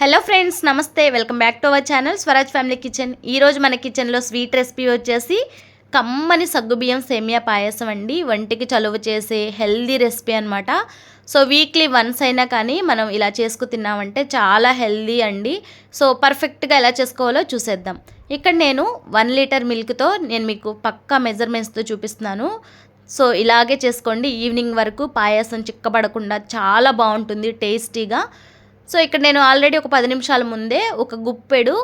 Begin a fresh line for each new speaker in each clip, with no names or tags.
Hello friends నమస్తే. Welcome back to our channel Swaraj family kitchen ఈరోజు మన కిచెన్లో స్వీట్ రెసిపీ వచ్చేసి కమ్మని సగ్గుబియ్యం సేమియా పాయసం అండి. వంటికి చలువ చేసే హెల్దీ రెసిపీ అనమాట సో వీక్లీ వన్స్ అయినా కానీ మనం ఇలా చేసుకు తిన్నామంటే చాలా హెల్దీ అండి. సో పర్ఫెక్ట్గా ఎలా చేసుకోవాలో చూసేద్దాం. ఇక్కడ నేను వన్ లీటర్ మిల్క్తో నేను మీకు పక్కా మెజర్మెంట్స్తో చూపిస్తున్నాను. సో ఇలాగే చేసుకోండి. ఈవినింగ్ వరకు పాయసం చిక్కబడకుండా చాలా బాగుంటుంది టేస్టీగా సో ఇక్కడ నేను ఆల్రెడీ ఒక పది నిమిషాల ముందే ఒక గుప్పెడు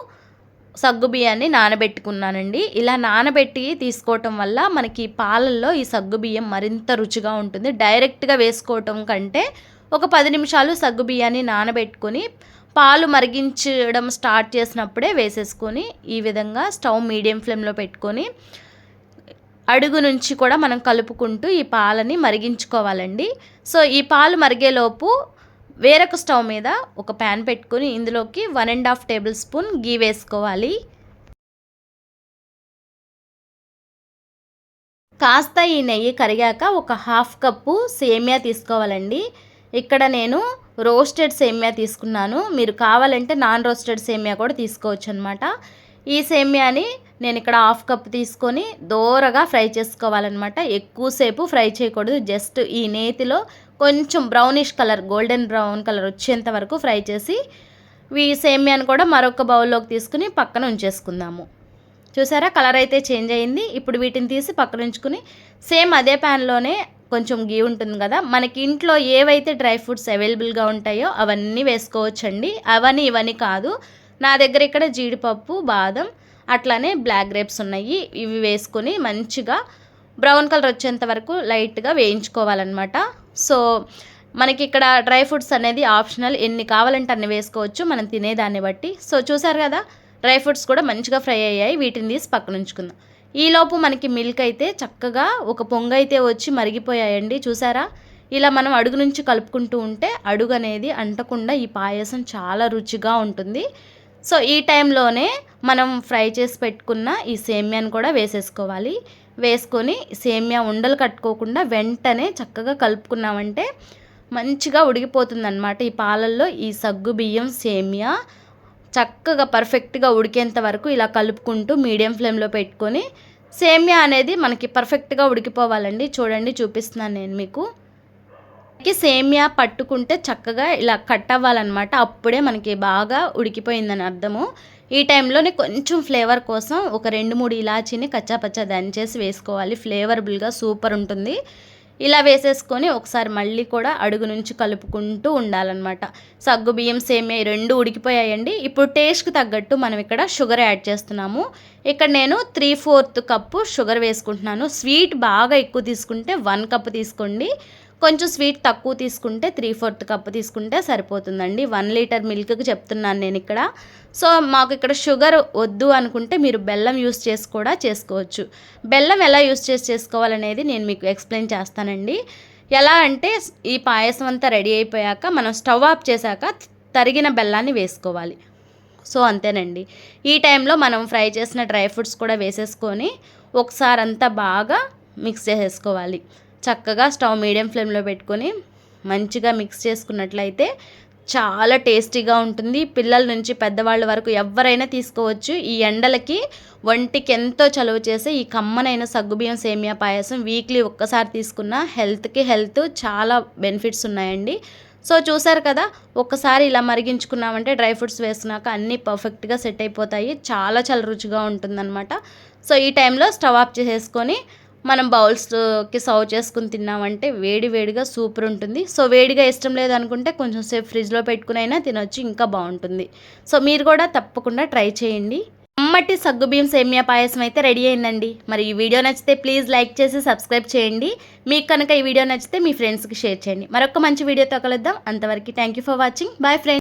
సగ్గు బియ్యాన్ని నానబెట్టుకున్నానండి. ఇలా నానబెట్టి తీసుకోవటం వల్ల మనకి పాలల్లో ఈ సగ్గు బియ్యం మరింత రుచిగా ఉంటుంది. డైరెక్ట్గా వేసుకోవటం కంటే ఒక పది నిమిషాలు సగ్గు బియ్యాన్ని నానబెట్టుకొని పాలు మరిగించడం స్టార్ట్ చేసినప్పుడే వేసేసుకొని ఈ విధంగా స్టవ్ మీడియం ఫ్లేమ్లో పెట్టుకొని అడుగు నుంచి కూడా మనం కలుపుకుంటూ ఈ పాలని మరిగించుకోవాలండి. సో ఈ పాలు మరిగేలోపు వేరొక స్టవ్ మీద ఒక ప్యాన్ పెట్టుకుని ఇందులోకి one and half tablespoon ghee వేసుకోవాలి. కాస్త ఈ నెయ్యి కరిగాక ఒక హాఫ్ కప్పు సేమియా తీసుకోవాలండి. ఇక్కడ నేను రోస్టెడ్ సేమియా తీసుకున్నాను. మీరు కావాలంటే నాన్ రోస్టెడ్ సేమియా కూడా తీసుకోవచ్చు అనమాట ఈ సేమియాని నేను ఇక్కడ హాఫ్ కప్ తీసుకొని దోరగా ఫ్రై చేసుకోవాలన్నమాట. ఎక్కువసేపు ఫ్రై చేయకూడదు. జస్ట్ ఈ నేతిలో కొంచెం brownish colour golden brown colour వచ్చేంత వరకు ఫ్రై చేసి ఈ సేమియాను కూడా మరొక బౌల్లోకి తీసుకుని పక్కన ఉంచేసుకుందాము. చూసారా? కలర్ అయితే చేంజ్ అయింది. ఇప్పుడు వీటిని తీసి పక్కన ఉంచుకుని సేమ్ అదే ప్యాన్లోనే కొంచెం గీ ఉంటుంది కదా మనకి ఇంట్లో ఏవైతే డ్రై ఫ్రూట్స్ అవైలబుల్గా ఉంటాయో అవన్నీ వేసుకోవచ్చండి. అవన్నీ ఇవన్నీ కాదు. నా దగ్గర ఇక్కడ జీడిపప్పు బాదం అట్లానే బ్లాక్ గ్రేప్స్ ఉన్నాయి. ఇవి వేసుకొని మంచిగా బ్రౌన్ కలర్ వచ్చేంత వరకు లైట్గా వేయించుకోవాలన్నమాట. సో మనకి ఇక్కడ డ్రై ఫ్రూట్స్ అనేది ఆప్షనల్. ఎన్ని కావాలంటే అన్ని వేసుకోవచ్చు. మనం తినేదాన్ని బట్టి. సో చూసారు కదా డ్రై ఫ్రూట్స్ కూడా మంచిగా ఫ్రై అయ్యాయి. వీటిని తీసి పక్కన ఉంచుకుందాం. ఈలోపు మనకి మిల్క్ అయితే చక్కగా ఒక పొంగు అయితే వచ్చి మరిగిపోయాయండి. చూసారా? ఇలా మనం అడుగు నుంచి కలుపుకుంటూ ఉంటే అడుగు అనేది అంటకుండా ఈ పాయసం చాలా రుచిగా ఉంటుంది. సో ఈ టైంలోనే మనం ఫ్రై చేసి పెట్టుకున్న ఈ సేమ్యాన్ని కూడా వేసేసుకోవాలి. వేసుకొని సేమ్యా ఉండలు కట్టుకోకుండా వెంటనే చక్కగా కలుపుకున్నామంటే మంచిగా ఉడికిపోతుందన్నమాట. ఈ పాలల్లో ఈ సగ్గు బియ్యం సేమియా చక్కగా పర్ఫెక్ట్గా ఉడికేంత వరకు ఇలా కలుపుకుంటూ మీడియం ఫ్లేమ్లో పెట్టుకొని సేమియా అనేది మనకి పర్ఫెక్ట్గా ఉడికిపోవాలండి. చూడండి చూపిస్తున్నాను నేను మీకు. సేమియా పట్టుకుంటే చక్కగా ఇలా కట్ అవ్వాలన్నమాట. అప్పుడే మనకి బాగా ఉడికిపోయిందని అర్థము. ఈ టైంలోనే కొంచెం ఫ్లేవర్ కోసం ఒక రెండు మూడు ఇలాచీని కచ్చాపచ్చా దంచేసి వేసుకోవాలి. ఫ్లేవరబుల్గా సూపర్ ఉంటుంది. ఇలా వేసేసుకొని ఒకసారి మళ్ళీ కూడా అడుగు నుంచి కలుపుకుంటూ ఉండాలన్నమాట. సగ్గు బియ్యం సేమే రెండు ఉడికిపోయాయండి. ఇప్పుడు టేస్ట్కి తగ్గట్టు మనం ఇక్కడ షుగర్ యాడ్ చేస్తున్నాము. ఇక్కడ నేను త్రీ ఫోర్త్ కప్పు షుగర్ వేసుకుంటున్నాను. స్వీట్ బాగా ఎక్కువ తీసుకుంటే వన్ కప్ తీసుకోండి. కొంచెం స్వీట్ తక్కువ తీసుకుంటే త్రీ ఫోర్త్ కప్ తీసుకుంటే సరిపోతుందండి. వన్ లీటర్ మిల్క్కి చెప్తున్నాను నేను ఇక్కడ. సో మాకు ఇక్కడ షుగర్ వద్దు అనుకుంటే మీరు బెల్లం యూస్ చేసి కూడా చేసుకోవచ్చు. బెల్లం ఎలా యూస్ చేసి చేసుకోవాలనేది నేను మీకు ఎక్స్ప్లెయిన్ చేస్తానండి. ఎలా అంటే ఈ పాయసం అంతా రెడీ అయిపోయాక మనం స్టవ్ ఆఫ్ చేశాక తరిగిన బెల్లాన్ని వేసుకోవాలి. సో అంతేనండి. ఈ టైంలో మనం ఫ్రై చేసిన డ్రై ఫ్రూట్స్ కూడా వేసేసుకొని ఒకసారి అంతా బాగా మిక్స్ చేసేసుకోవాలి. చక్కగా స్టవ్ మీడియం ఫ్లేమ్లో పెట్టుకొని మంచిగా మిక్స్ చేసుకున్నట్లయితే చాలా టేస్టీగా ఉంటుంది. పిల్లల నుంచి పెద్దవాళ్ళ వరకు ఎవరైనా తీసుకోవచ్చు. ఈ ఎండలకి వంటికి ఎంతో చలువ చేసే ఈ కమ్మనైన సగ్గుబియ్యం సేమియా పాయసం వీక్లీ ఒక్కసారి తీసుకున్న హెల్త్కి హెల్త్ చాలా బెనిఫిట్స్ ఉన్నాయండి. సో చూసారు కదా ఒక్కసారి ఇలా మరిగించుకున్నామంటే డ్రై ఫ్రూట్స్ వేసినాక అన్నీ పర్ఫెక్ట్గా సెట్ అయిపోతాయి. చాలా చాలా రుచిగా ఉంటుందన్నమాట. సో ఈ టైంలో స్టవ్ ఆఫ్ చేసేసుకొని మనం బౌల్స్కి సర్వ్ చేసుకుని తిన్నామంటే వేడి వేడిగా సూపర్ ఉంటుంది. సో వేడిగా ఇష్టం లేదనుకుంటే కొంచెం సేపు ఫ్రిడ్జ్లో పెట్టుకుని అయినా తినొచ్చు ఇంకా బాగుంటుంది. సో మీరు కూడా తప్పకుండా ట్రై చేయండి. అమ్మటి సగ్గుబియ్యం సేమియా పాయసం అయితే రెడీ అయిందండి. మరి ఈ వీడియో నచ్చితే ప్లీజ్ లైక్ చేసి సబ్స్క్రైబ్ చేయండి. మీకు కనుక ఈ వీడియో నచ్చితే మీ ఫ్రెండ్స్కి షేర్ చేయండి. మరొక మంచి వీడియోతో కలుద్దాం. అంతవరకు thank you for watching. Bye friends.